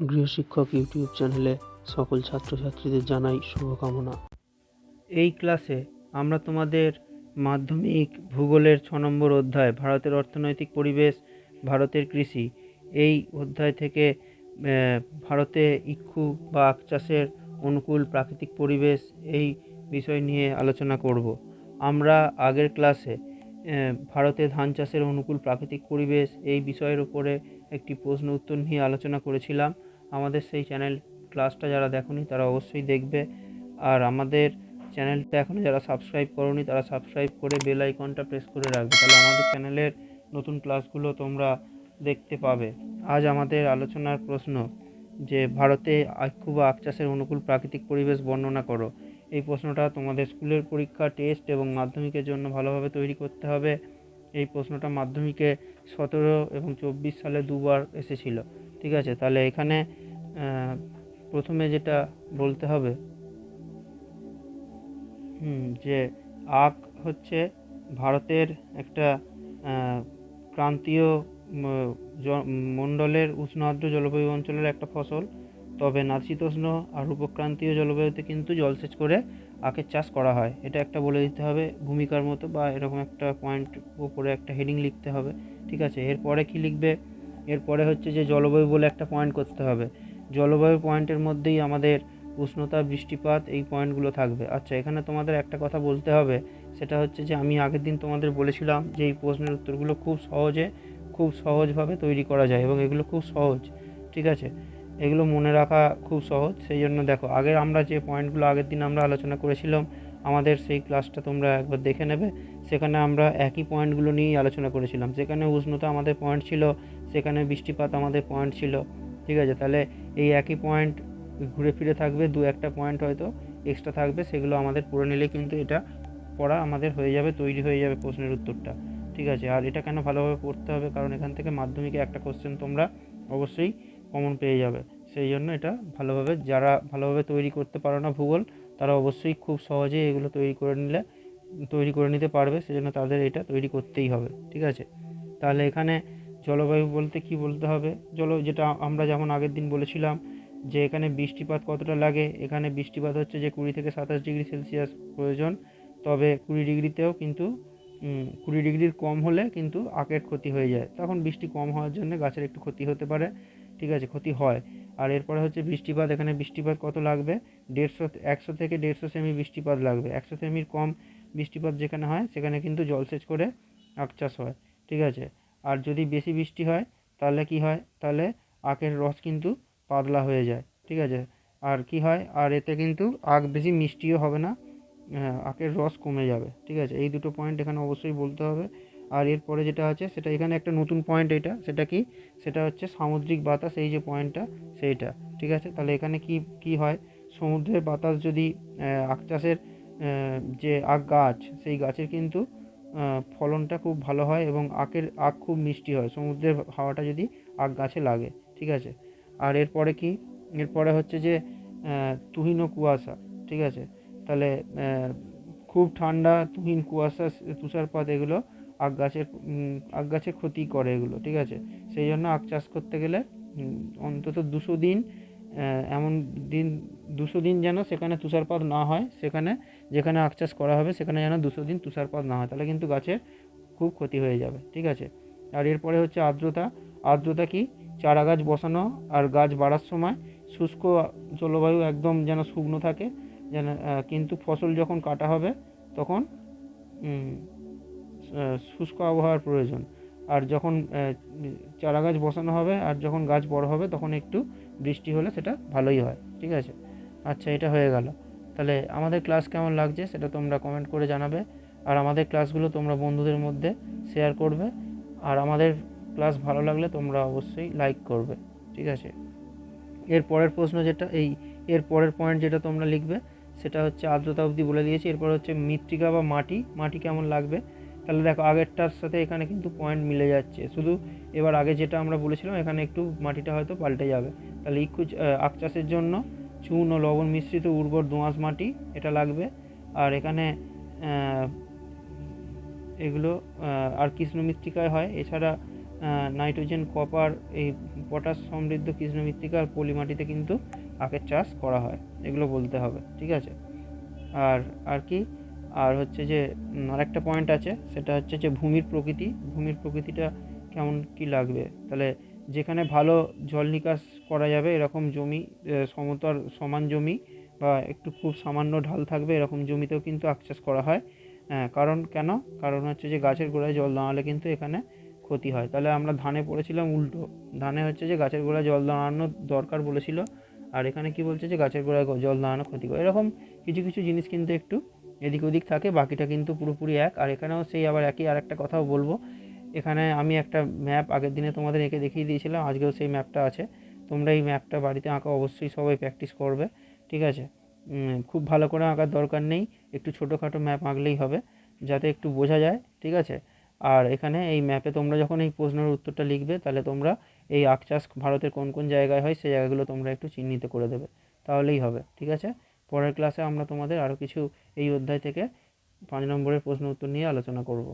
গৃহশিক্ষক YouTube চ্যানেলে সকল ছাত্রছাত্রীদের জানাই শুভকামনা। এই ক্লাসে আমরা তোমাদের মাধ্যমিক ভূগোলের ছ নম্বর অধ্যায়, ভারতের অর্থনৈতিক পরিবেশ, ভারতের কৃষি, এই অধ্যায় থেকে ভারতে ইক্ষু বা আখ চাষের অনুকূল প্রাকৃতিক পরিবেশ এই বিষয় নিয়ে আলোচনা করব। আমরা আগের ক্লাসে ভারতে ধান চাষের অনুকূল প্রাকৃতিক পরিবেশ এই বিষয়ের উপরে একটি প্রশ্ন উত্তর নিয়ে আলোচনা করেছিলাম। আমাদের সেই চ্যানেল ক্লাসটা যারা দেখোনি, তারা অবশ্যই দেখবে। আর আমাদের চ্যানেলটা এখনও যারা সাবস্ক্রাইব করোনি, তারা সাবস্ক্রাইব করে বেল আইকনটা প্রেস করে রাখবে। তাহলে আমাদের চ্যানেলের নতুন ক্লাসগুলো তোমরা দেখতে পাবে। আজ আমাদের আলোচনার প্রশ্ন, যে ভারতে আক্ষু বা আখ চাষের অনুকূল প্রাকৃতিক পরিবেশ বর্ণনা করো। এই প্রশ্নটা তোমাদের স্কুলের পরীক্ষা টেস্ট এবং মাধ্যমিকের জন্য ভালোভাবে তৈরি করতে হবে। এই প্রশ্নটা মাধ্যমিকে সতেরো এবং চব্বিশ সালে দুবার এসেছিল। ঠিক আছে? তাহলে এখানে প্রথমে যেটা বলতে হবে যে আখ হচ্ছে ভারতের একটা ক্রান্তীয় মণ্ডলের উষ্ণ আর্দ্র জলবায়ু অঞ্চলের একটা ফসল। তবে নাতিশীতোষ্ণ আর উপক্রান্তীয় জলবায়ুতে কিন্তু জলসেচ করে আখের চাষ করা হয়। এটা একটা বলে দিতে হবে ভূমিকার মতো বা এরকম একটা পয়েন্ট উপরে একটা হেডিং লিখতে হবে, ঠিক আছে? এরপরে কি লিখবে? এরপরে হচ্ছে যে জলবায়ু বলে একটা পয়েন্ট করতে হবে। জলবায়ু পয়েন্টের মধ্যেই আমাদের উষ্ণতা, বৃষ্টিপাত এই পয়েন্টগুলো থাকবে। আচ্ছা এখানে তোমাদের একটা কথা বলতে হবে। সেটা হচ্ছে যে, আমি আগের দিন তোমাদের বলেছিলাম যে, এই প্রশ্নের উত্তরগুলো খুব সহজে, খুব সহজভাবে তৈরি করা যায় এবং এগুলো খুব সহজ, ঠিক আছে? এগুলো মনে রাখা খুব সহজ। সেই জন্য দেখো, আগে আমরা যে পয়েন্টগুলো আগের দিন আমরা আলোচনা করেছিলাম, আমাদের সেই ক্লাসটা তোমরা একবার দেখে নেবে। সেখানে আমরা একই পয়েন্টগুলো নিয়েই আলোচনা করেছিলাম। সেখানে উষ্ণতা আমাদের পয়েন্ট ছিল, সেখানে বৃষ্টিপাত আমাদের পয়েন্ট ছিল। ঠিক আছে? তাহলে এই একই পয়েন্ট ঘুরে ফিরে থাকবে, দু একটা পয়েন্ট হয়তো এক্সট্রা থাকবে, সেগুলো আমাদের পড়ে নিলে কিন্তু এটা পড়া আমাদের হয়ে যাবে, তৈরি হয়ে যাবে প্রশ্নের উত্তরটা। ঠিক আছে? আর এটা কেন ভালোভাবে পড়তে হবে? কারণ এখান থেকে মাধ্যমিকে একটা কোশ্চেন তোমরা অবশ্যই কমন পেয়ে যাবে। সেই জন্য এটা ভালোভাবে, যারা ভালোভাবে তৈরি করতে পারো না ভূগোল, তারা অবশ্যই খুব সহজেই এগুলো তৈরি করে নিলে, তৈরি করে নিতে পারবে। সেজন্য তাদের এটা তৈরি করতেই হবে। ঠিক আছে? তাহলে এখানে জলবায়ু বলতে কি বলতে হবে? জল, যেটা আমরা যেমন আগের দিন বলেছিলাম যে এখানে বৃষ্টিপাত কতটা লাগে, এখানে বৃষ্টিপাত হচ্ছে যে কুড়ি থেকে সাতাশ ডিগ্রি সেলসিয়াস প্রয়োজন। তবে কুড়ি ডিগ্রিতেও কিন্তু কুড়ি ডিগ্রির কম হলে কিন্তু আখের ক্ষতি হয়ে যায়। তখন বৃষ্টি কম হওয়ার জন্য গাছের একটু ক্ষতি হতে পারে। ঠিক আছে, ক্ষতি হয়। আর এরপরে হচ্ছে বৃষ্টিপাত, এখানে বৃষ্টিপাত কত লাগবে? দেড়শো, একশো থেকে দেড়শো সেমি বৃষ্টিপাত লাগবে। একশো সেমির কম বৃষ্টিপাত যেখানে হয়, সেখানে কিন্তু জলসেচ করে আখ চাষ হয়। ঠিক আছে আর যদি বেশি বৃষ্টি হয়, তাহলে কি হয়? তাহলে আখের রস কিন্তু পাতলা হয়ে যায়, ঠিক আছে? আর কি হয়? আর এতে কিন্তু আখ বেশি মিষ্টিও হবে না আখের রস কমে যাবে, ঠিক আছে? এই দুটো পয়েন্ট এখানে অবশ্যই বলতে হবে। আর এরপরে যেটা আছে, সেটা এখানে একটা নতুন পয়েন্ট এটা, সেটা কি? সেটা হচ্ছে সামুদ্রিক বাতাস, এই যে পয়েন্টটা সেইটা, ঠিক আছে? তাহলে এখানে কি কি হয়? সমুদ্রের বাতাস যদি আখ চাষের যে আখ গাছ, সেই গাছের কিন্তু ফলনটা খুব ভালো হয় এবং আখের আখ খুব মিষ্টি হয়। সমুদ্রের হাওয়াটা যদি আখ গাছে লাগে, ঠিক আছে? আর এরপরে কি? এরপরে হচ্ছে যে তুহিন কুয়াশা, ঠিক আছে? তাহলে খুব ঠান্ডা তুহিন, কুয়াশা, তুষারপাত এগুলো আখ গাছের আখ গাছের ক্ষতি করে এগুলো, ঠিক আছে? সেই জন্য আখ চাষ করতে গেলে অন্তত দুশো দিন এমন দিন, দুশো দিন যেন সেখানে তুষারপাত না হয়, সেখানে যেখানে আখ চাষ করা হবে, সেখানে যেন দুশো দিন তুষারপাত না হয়। তাহলে কিন্তু গাছের খুব ক্ষতি হয়ে যাবে, ঠিক আছে? আর এরপরে হচ্ছে আর্দ্রতা। আর্দ্রতা কি? চারা গাছ বসানো আর গাছ বাড়ার সময় শুষ্ক জলবায়ু একদম যেন শুকনো থাকে, যেন কিন্তু ফসল যখন কাটা হবে, তখন শুষ্ক আবহাওয়ার প্রয়োজন। আর যখন চারা গাছ বসানো হবে আর যখন গাছ বড় হবে, তখন একটু বৃষ্টি হলে সেটা ভালোই হয়, ঠিক আছে? আচ্ছা এটা হয়ে গেল। তাহলে আমাদের ক্লাস কেমন লাগছে সেটা তোমরা কমেন্ট করে জানাবে। আর আমাদের ক্লাসগুলো তোমরা বন্ধুদের মধ্যে শেয়ার করবে। আর আমাদের ক্লাস ভালো লাগলে তোমরা অবশ্যই লাইক করবে। ঠিক আছে? এর পরের প্রশ্ন যেটা, এই এর পরের পয়েন্ট যেটা তোমরা লিখবে, সেটা হচ্ছে আর্দ্রতা অবধি বলে দিয়েছি। এরপর হচ্ছে মৃত্তিকা বা মাটি মাটি কেমন লাগবে? তাহলে দেখো, আগেরটার সাথে এখানে কিন্তু পয়েন্ট মিলে যাচ্ছে। শুধু এবার আগে যেটা আমরা বলেছিলাম, এখানে একটু মাটিটা হয়তো পাল্টে যাবে। তাহলে ইক্ষু আখ চাষের জন্য চুন ও লবণ মিশ্রিত উর্বর দোঁয়াশ মাটি এটা লাগবে। আর এখানে এগুলো আর কৃষ্ণ মৃত্তিকায় হয়। এছাড়া নাইট্রোজেন, কপার, এই পটাশ সমৃদ্ধ কৃষ্ণ মৃত্তিকা আর পলি মাটিতে কিন্তু আখের চাষ করা হয়। এগুলো বলতে হবে, ঠিক আছে? আর আর কি? আর হচ্ছে যে আরেকটা পয়েন্ট আছে, সেটা হচ্ছে যে, ভূমির প্রকৃতি। ভূমির প্রকৃতিটা কেমন কি লাগবে? তাহলে যেখানে ভালো জল নিকাশ করা যাবে, এরকম জমি সমতল, সমান জমি বা একটু খুব সামান্য ঢাল থাকবে, এরকম জমিতেও কিন্তু আখ চাষ করা হ্যাঁ। কারণ কেন? কারণ হচ্ছে যে গাছের গোড়ায় জল দাঁড়ালে কিন্তু এখানে ক্ষতি হয়। তাহলে আমরা ধানে পড়েছিলাম উল্টো। ধানে হচ্ছে যে গাছের গোড়ায় জল দাঁড়ানোর দরকার বলেছিল। আর এখানে কি বলছে যে গাছের গোড়ায় জল দাঁড়ানো ক্ষতি করে এরকম কিছু কিছু জিনিস কিন্তু একটু এদিক ওদিক থাকে, বাকিটা কিন্তু পুরোপুরি এক। আর এখানেও সেই আবার একই আর একটা কথাও বলব। এখানে আমি একটা ম্যাপ আগের দিনে তোমাদের এঁকে দেখিয়ে দিয়েছিলাম, আজকেও সেই ম্যাপটা আছে। তোমরা এই ম্যাপটা বাড়িতে আঁকা, অবশ্যই সবাই প্র্যাকটিস করবে, ঠিক আছে? খুব ভালো করে আঁকার দরকার নেই, একটু ছোটোখাটো ম্যাপ আঁকলেই হবে, যাতে একটু বোঝা যায়, ঠিক আছে? আর এখানে এই ম্যাপে তোমরা যখন এই প্রশ্নের উত্তরটা লিখবে, তাহলে তোমরা এই আখ চাষ ভারতের কোন কোন জায়গায় হয়, সেই জায়গাগুলো তোমরা একটু চিহ্নিত করে দেবে, তাহলেই হবে, ঠিক আছে? পরের ক্লাসে আমরা তোমাদের আরও কিছু এই অধ্যায় থেকে পাঁচ নম্বরের প্রশ্ন উত্তর নিয়ে আলোচনা করব।